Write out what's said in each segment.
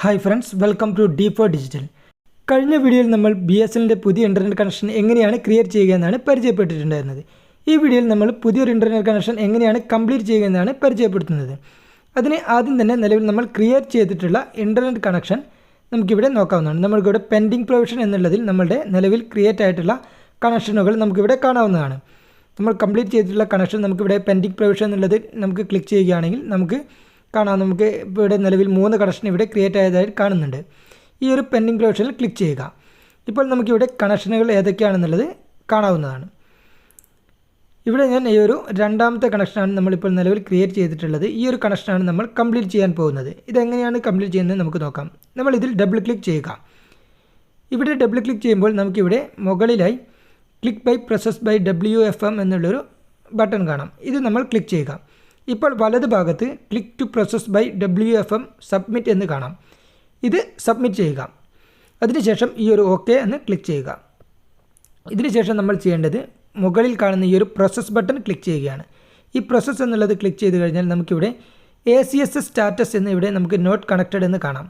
Hi friends welcome to D four digital കഴിഞ്ഞ വീഡിയോയിൽ നമ്മൾ ബി എസ് എല്ലിന്റെ പുതിയ ഇന്റർനെറ്റ് കണക്ഷൻ എങ്ങനെയാണ് ക്രിയേറ്റ് ചെയ്യുക എന്നാണ് പരിചയപ്പെട്ടിട്ടുണ്ടായിരുന്നത്. ഈ വീഡിയോയിൽ നമ്മൾ പുതിയൊരു ഇന്റർനെറ്റ് കണക്ഷൻ എങ്ങനെയാണ് കംപ്ലീറ്റ് ചെയ്യുക എന്നാണ് പരിചയപ്പെടുത്തുന്നത്. അതിന് ആദ്യം തന്നെ നിലവിൽ നമ്മൾ ക്രിയേറ്റ് ചെയ്തിട്ടുള്ള ഇന്റർനെറ്റ് കണക്ഷൻ നമുക്കിവിടെ നോക്കാവുന്നതാണ്. നമ്മൾക്കിവിടെ പെൻഡിങ് പ്രൊവിഷൻ എന്നുള്ളതിൽ നമ്മളുടെ നിലവിൽ ക്രിയേറ്റ് ആയിട്ടുള്ള കണക്ഷനുകൾ നമുക്കിവിടെ കാണാവുന്നതാണ്. നമ്മൾ കംപ്ലീറ്റ് ചെയ്തിട്ടുള്ള കണക്ഷൻ നമുക്കിവിടെ പെൻഡിങ് പ്രൊവിഷൻ എന്നുള്ളത് നമുക്ക് ക്ലിക്ക് ചെയ്യുകയാണെങ്കിൽ നമുക്ക് കാണാം. നമുക്ക് ഇവിടെ നിലവിൽ മൂന്ന് കണക്ഷൻ ഇവിടെ ക്രിയേറ്റ് ആയതായി കാണുന്നുണ്ട്. ഈ ഒരു പെൻഡിങ് ക്ലോഷനിൽ ക്ലിക്ക് ചെയ്യുക. ഇപ്പോൾ നമുക്കിവിടെ കണക്ഷനുകൾ ഏതൊക്കെയാണെന്നുള്ളത് കാണാവുന്നതാണ്. ഇവിടെ ഞാൻ ഈ ഒരു രണ്ടാമത്തെ കണക്ഷനാണ് നമ്മളിപ്പോൾ നിലവിൽ ക്രിയേറ്റ് ചെയ്തിട്ടുള്ളത്. ഈ ഒരു കണക്ഷനാണ് നമ്മൾ കംപ്ലീറ്റ് ചെയ്യാൻ പോകുന്നത്. ഇതെങ്ങനെയാണ് കംപ്ലീറ്റ് ചെയ്യുന്നത് നമുക്ക് നോക്കാം. നമ്മൾ ഇതിൽ ഡബിൾ ക്ലിക്ക് ചെയ്യുക. ഇവിടെ ഡബിൾ ക്ലിക്ക് ചെയ്യുമ്പോൾ നമുക്കിവിടെ മുകളിലായി click by process by W F M എന്നുള്ളൊരു ബട്ടൺ കാണാം. ഇത് നമ്മൾ ക്ലിക്ക് ചെയ്യുക. ഇപ്പോൾ വലത് ഭാഗത്ത് click to process by W F M submit എന്ന് കാണാം. ഇത് സബ്മിറ്റ് ചെയ്യുക. അതിനുശേഷം ഈ ഒരു ഓക്കെ എന്ന് ക്ലിക്ക് ചെയ്യുക. ഇതിനുശേഷം നമ്മൾ ചെയ്യേണ്ടത് മുകളിൽ കാണുന്ന ഈ ഒരു പ്രോസസ് ബട്ടൺ ക്ലിക്ക് ചെയ്യുകയാണ്. ഈ പ്രോസസ്സ് എന്നുള്ളത് ക്ലിക്ക് ചെയ്ത് കഴിഞ്ഞാൽ നമുക്കിവിടെ A C S S status എന്ന് ഇവിടെ നമുക്ക് നോട്ട് കണക്റ്റഡ് എന്ന് കാണാം.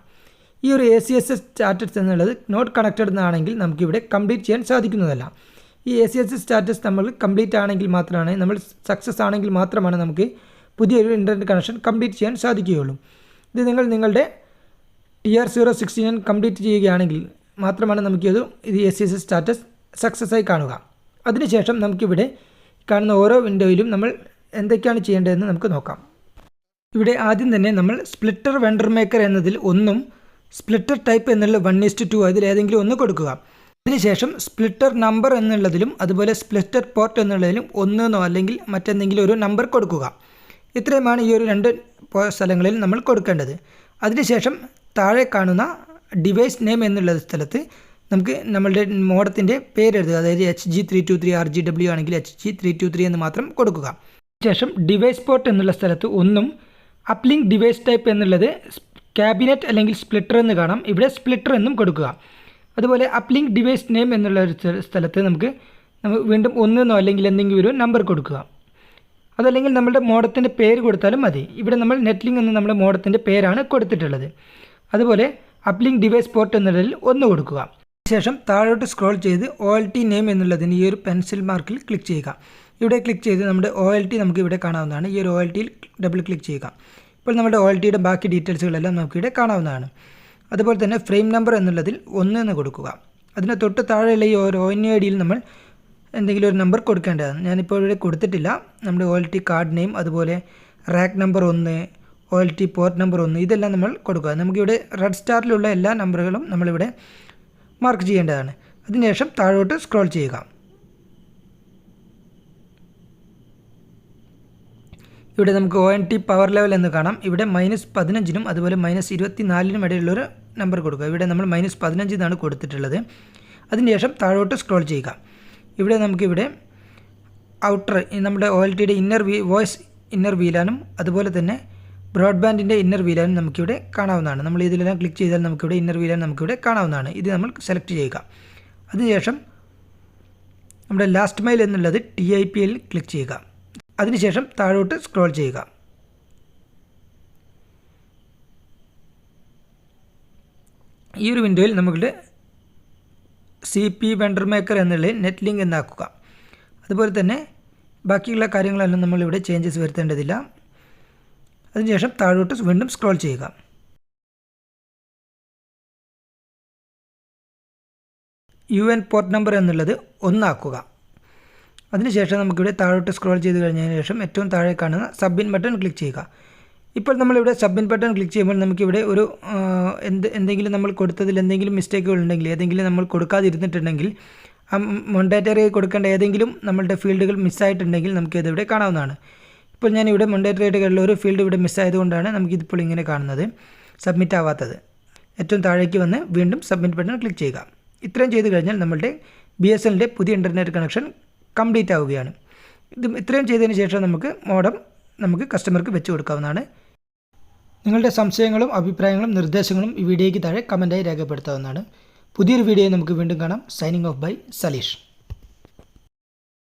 ഈ ഒരു A C S S status എന്നുള്ളത് നോട്ട് കണക്റ്റഡ് എന്നാണെങ്കിൽ നമുക്കിവിടെ കംപ്ലീറ്റ് ചെയ്യാൻ സാധിക്കുന്നതല്ല. ഈ A C S S status നമ്മൾ കംപ്ലീറ്റ് ആണെങ്കിൽ മാത്രമാണ് നമ്മൾ സക്സസ് ആണെങ്കിൽ മാത്രമാണ് നമുക്ക് പുതിയൊരു ഇന്റർനെറ്റ് കണക്ഷൻ കംപ്ലീറ്റ് ചെയ്യാൻ സാധിക്കുകയുള്ളൂ. ഇത് നിങ്ങൾ നിങ്ങളുടെ T R zero sixty nine complete ചെയ്യുകയാണെങ്കിൽ മാത്രമാണ് നമുക്കിത് ഇത് എസ് എസ് സ്റ്റാറ്റസ് സക്സസ് ആയി കാണുക. അതിനുശേഷം നമുക്കിവിടെ കാണുന്ന ഓരോ വിൻഡോയിലും നമ്മൾ എന്തൊക്കെയാണ് ചെയ്യേണ്ടതെന്ന് നമുക്ക് നോക്കാം. ഇവിടെ ആദ്യം തന്നെ നമ്മൾ സ്പ്ലിറ്റർ വെണ്ടർ മേക്കർ എന്നതിൽ ഒന്നും സ്പ്ലിറ്റർ ടൈപ്പ് എന്നുള്ള വൺ ഇസ്റ്റ് ടു അതിൽ ഏതെങ്കിലും ഒന്ന് കൊടുക്കുക. അതിനുശേഷം സ്പ്ലിറ്റർ നമ്പർ എന്നുള്ളതിലും അതുപോലെ സ്പ്ലിറ്റർ പോർട്ട് എന്നുള്ളതിലും ഒന്നെന്നോ അല്ലെങ്കിൽ മറ്റെന്തെങ്കിലും ഒരു നമ്പർ കൊടുക്കുക. ഇത്രയുമാണ് ഈ ഒരു രണ്ട് സ്ഥലങ്ങളിൽ നമ്മൾ കൊടുക്കേണ്ടത്. അതിനുശേഷം താഴെ കാണുന്ന ഡിവൈസ് നെയിം എന്നുള്ള സ്ഥലത്ത് നമുക്ക് നമ്മളുടെ മോഡത്തിന്റെ പേരെഴുതുക അതായത് H G three two three R G W ആണെങ്കിൽ H G three two three എന്ന് മാത്രം കൊടുക്കുക. ശേഷം ഡിവൈസ് പോർട്ട് എന്നുള്ള സ്ഥലത്ത് ഒന്നും അപ്ലിങ്ക് ഡിവൈസ് ടൈപ്പ് എന്നുള്ളത് ക്യാബിനറ്റ് അല്ലെങ്കിൽ സ്പ്ലിറ്റർ എന്ന് കാണാം. ഇവിടെ സ്പ്ലിറ്റർ എന്നും കൊടുക്കുക. അതുപോലെ അപ്ലിങ്ക് ഡിവൈസ് നെയിം എന്നുള്ള ഒരു സ്ഥലത്ത് നമുക്ക് വീണ്ടും ഒന്നെന്നോ അല്ലെങ്കിൽ എന്തെങ്കിലും ഒരു നമ്പർ കൊടുക്കുക. അതല്ലെങ്കിൽ നമ്മുടെ മോഡത്തിന്റെ പേര് കൊടുത്താലും മതി. ഇവിടെ നമ്മൾ നെറ്റ്ലിംഗ് എന്ന് നമ്മുടെ മോഡത്തിന്റെ പേരാണ് കൊടുത്തിട്ടുള്ളത്. അതുപോലെ അപ്ലിങ്ക് ഡിവൈസ് പോർട്ട് എന്നുള്ളതിൽ ഒന്ന് കൊടുക്കുക. ശേഷം താഴോട്ട് സ്ക്രോൾ ചെയ്ത് ഒ എൽ ടി നെയിം എന്നുള്ളതിന് ഈ ഒരു പെൻസിൽ മാർക്കിൽ ക്ലിക്ക് ചെയ്യുക. ഇവിടെ ക്ലിക്ക് ചെയ്ത് നമ്മുടെ ഒ എൽ ടി നമുക്ക് ഇവിടെ കാണാവുന്നതാണ്. ഈ ഒരു ഒ എൽ ടിയിൽ ഡബിൾ ക്ലിക്ക് ചെയ്യുക. ഇപ്പോൾ നമ്മുടെ ഒ എൽ ടിയുടെ ബാക്കി ഡീറ്റെയിൽസുകളെല്ലാം നമുക്കിവിടെ കാണാവുന്നതാണ്. അതുപോലെ തന്നെ ഫ്രെയിം നമ്പർ എന്നുള്ളതിൽ ഒന്ന് എന്ന് കൊടുക്കുക. അതിന് തൊട്ട് താഴെയുള്ള ഈ ഒരു ഒ എൻ ഐ ഡിയിൽ നമ്മൾ എന്തെങ്കിലും ഒരു നമ്പർ കൊടുക്കേണ്ടതാണ് ഞാനിപ്പോൾ ഇവിടെ കൊടുത്തിട്ടില്ല. നമ്മുടെ O L T card name അതുപോലെ റാക്ക് നമ്പർ ഒന്ന് O L T port number ഒന്ന് ഇതെല്ലാം നമ്മൾ കൊടുക്കുക. നമുക്കിവിടെ റെഡ് സ്റ്റാറിലുള്ള എല്ലാ നമ്പറുകളും നമ്മളിവിടെ മാർക്ക് ചെയ്യേണ്ടതാണ്. അതിനുശേഷം താഴോട്ട് സ്ക്രോൾ ചെയ്യുക. ഇവിടെ നമുക്ക് O N T power level എന്ന് കാണാം. ഇവിടെ മൈനസ് പതിനഞ്ചിനും അതുപോലെ മൈനസ് ഇരുപത്തി നാലിനും ഇടയിലുള്ളൊരു നമ്പർ കൊടുക്കുക. ഇവിടെ നമ്മൾ മൈനസ് പതിനഞ്ച് എന്നാണ് കൊടുത്തിട്ടുള്ളത്. അതിനുശേഷം താഴോട്ട് സ്ക്രോൾ ചെയ്യുക. ഇവിടെ നമുക്കിവിടെ ഔട്ടർ നമ്മുടെ ഒ എൽ ടിയുടെ ഇന്നർ വീ വോയിസ് ഇന്നർ വീലാനും അതുപോലെ തന്നെ ബ്രോഡ്ബാൻഡിന്റെ ഇന്നർ വീലാനും നമുക്കിവിടെ കാണാവുന്നതാണ്. നമ്മൾ ഇതിലെല്ലാം ക്ലിക്ക് ചെയ്താൽ നമുക്കിവിടെ ഇന്നർ വീലാൻ നമുക്കിവിടെ കാണാവുന്നതാണ്. ഇത് നമ്മൾ സെലക്ട് ചെയ്യുക. അതിനുശേഷം നമ്മുടെ ലാസ്റ്റ് മൈൽ എന്നുള്ളത് T I P L click ചെയ്യുക. അതിനുശേഷം താഴോട്ട് സ്ക്രോൾ ചെയ്യുക. ഈ ഒരു വിൻഡോയിൽ നമുക്ക് സി പി വെണ്ടർ മേക്കർ എന്നുള്ളിൽ നെറ്റ് ലിങ്ക് എന്നാക്കുക. അതുപോലെ തന്നെ ബാക്കിയുള്ള കാര്യങ്ങളെല്ലാം നമ്മളിവിടെ ചേഞ്ചസ് വരുത്തേണ്ടതില്ല. അതിനുശേഷം താഴോട്ട് വീണ്ടും സ്ക്രോൾ ചെയ്യുക. യു എൻ പോർട്ട് നമ്പർ എന്നുള്ളത് ഒന്നാക്കുക. അതിനുശേഷം നമുക്കിവിടെ താഴോട്ട് സ്ക്രോൾ ചെയ്ത് കഴിഞ്ഞതിന് ശേഷം ഏറ്റവും താഴെ കാണുന്ന സബ്മിൻ ബട്ടൺ ക്ലിക്ക് ചെയ്യുക. ഇപ്പോൾ നമ്മളിവിടെ സബ്മിറ്റ് ബട്ടൺ ക്ലിക്ക് ചെയ്യുമ്പോൾ നമുക്കിവിടെ ഒരു എന്ത് എന്തെങ്കിലും നമ്മൾ കൊടുത്തതിൽ എന്തെങ്കിലും മിസ്റ്റേക്കുകൾ ഉണ്ടെങ്കിൽ ഏതെങ്കിലും നമ്മൾ കൊടുക്കാതിരുന്നിട്ടുണ്ടെങ്കിൽ മൊണ്ടേറ്ററി കൊടുക്കേണ്ട ഏതെങ്കിലും നമ്മളുടെ ഫീൽഡുകൾ മിസ്സായിട്ടുണ്ടെങ്കിൽ നമുക്കിത് ഇവിടെ കാണാവുന്നതാണ്. ഇപ്പോൾ ഞാനിവിടെ മൊണ്ടേറ്ററിയായിട്ടുള്ള ഒരു ഫീൽഡ് ഇവിടെ മിസ്സായതുകൊണ്ടാണ് നമുക്കിതിപ്പോൾ ഇങ്ങനെ കാണുന്നത് സബ്മിറ്റ് ആവാത്തത്. ഏറ്റവും താഴേക്ക് വന്ന് വീണ്ടും സബ്മിറ്റ് ബട്ടൺ ക്ലിക്ക് ചെയ്യുക. ഇത്രയും ചെയ്ത് കഴിഞ്ഞാൽ നമ്മളുടെ ബി എസ് എല്ലിന്റെ പുതിയ ഇന്റർനെറ്റ് കണക്ഷൻ കംപ്ലീറ്റ് ആവുകയാണ്. ഇത് ഇത്രയും ചെയ്തതിന് ശേഷം നമുക്ക് മോഡം നമുക്ക് കസ്റ്റമർക്ക് വെച്ച് കൊടുക്കാവുന്നതാണ്. നിങ്ങളുടെ സംശയങ്ങളും അഭിപ്രായങ്ങളും നിർദ്ദേശങ്ങളും ഈ വീഡിയോയ്ക്ക് താഴെ കമന്റായി രേഖപ്പെടുത്താവുന്നതാണ്. പുതിയൊരു വീഡിയോ നമുക്ക് വീണ്ടും കാണാം. Signing off by Saleesh